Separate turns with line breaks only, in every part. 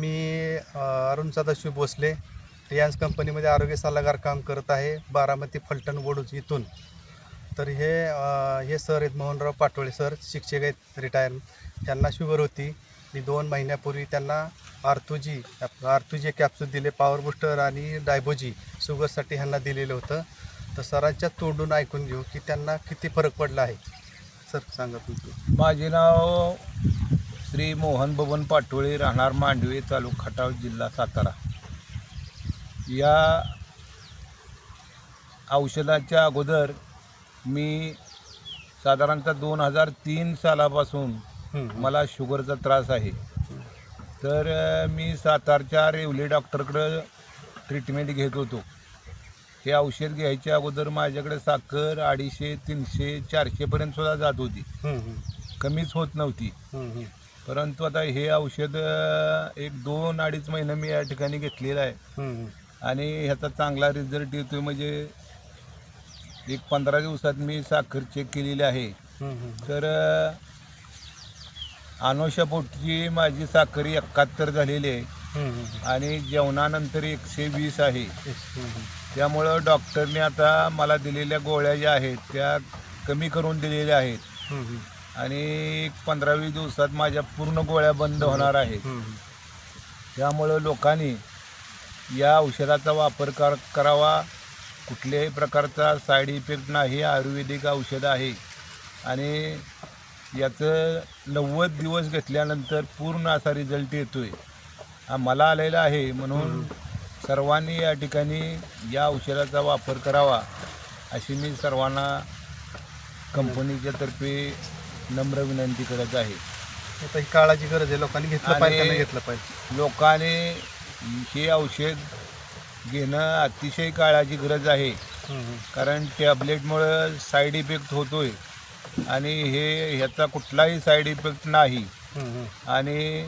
मी अरुण सदाशिव भोसले रियान्स कंपनीमध्ये आरोग्य सल्लागार काम करत आहे बारामती फलटण वडूज इथून. तर हे अ, हे सर आहेत मोहनराव पाटोळे सर शिक्षक आहेत रिटायर. त्यांना शुगर होती. मी दोन महिन्यापूर्वी त्यांना आर्थोजी आर्थोजी कॅप्सूल दिले पॉवर बुस्टर आणि डायबोजी शुगरसाठी ह्यांना दिलेलं होतं. तर सरांच्या तोंडून ऐकून घेऊ की त्यांना किती फरक पडला आहे. सर सांगा तुमचं.
माझे नाव श्री मोहन बबन पाटोळे राहणार मांडवे तालुका खटाव जिल्हा सातारा. या औषधाच्या अगोदर मी साधारणतः दोन हजार तीन सालापासून मला शुगरचा त्रास आहे. तर मी सातारच्या रेवले डॉक्टरकडं ट्रीटमेंट घेत होतो. हे औषध घ्यायच्या अगोदर माझ्याकडे साखर अडीचशे तीनशे चारशेपर्यंत सुद्धा जात होती. कमीच होत नव्हती. परंतु आता हे औषध एक दोन अडीच महिने मी या ठिकाणी घेतलेलं आहे. आणि ह्याचा चांगला रिझल्ट येतो म्हणजे एक पंधरा दिवसात मी साखर चेक केलेली आहे. तर अ, अनुषापोटची माझी साखर एकाहत्तर झालेली आहे. आणि जेवणानंतर एकशे वीस आहे. त्यामुळं डॉक्टरने आता मला दिलेल्या गोळ्या ज्या आहेत त्या कमी करून दिलेल्या आहेत. आणि एक पंधरा वीस दिवसात माझ्या पूर्ण गोळ्या बंद होणार आहेत. त्यामुळं लोकांनी या औषधाचा वापर कर करावा. कुठल्याही प्रकारचा साईड इफेक्ट नाही आयुर्वेदिक औषध आहे. आणि याचं नव्वद दिवस घेतल्यानंतर पूर्ण असा रिझल्ट येतो आहे हा मला आलेला आहे म्हणून सर्वांनी या ठिकाणी या औषधाचा वापर करावा अशी मी सर्वांना कंपनीच्या तर्फे नम्र विनंती करत आहे.
आता ही काळाची गरज आहे. लोकांनी घेतलं
आणि-
पाहिजे का नाही घेतलं पाहिजे.
लोकांनी हे औषध घेणं अतिशय काळाची गरज आहे.
हम्म, हम्म,
कारण टॅबलेटमुळं साईड इफेक्ट होतोय. आणि हे ह्याचा कुठलाही साईड इफेक्ट नाही.
हम्म, हम्म.
आणि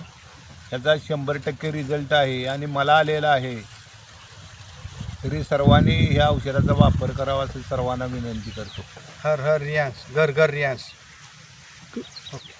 ह्याचा शंभर टक्के रिझल्ट आहे. आणि मला आलेला आहे. तरी सर्वांनी ह्या औषधाचा वापर करावा असं सर्वांना विनंती करतो.
हर हर रियांस घर घर रियांस Ok.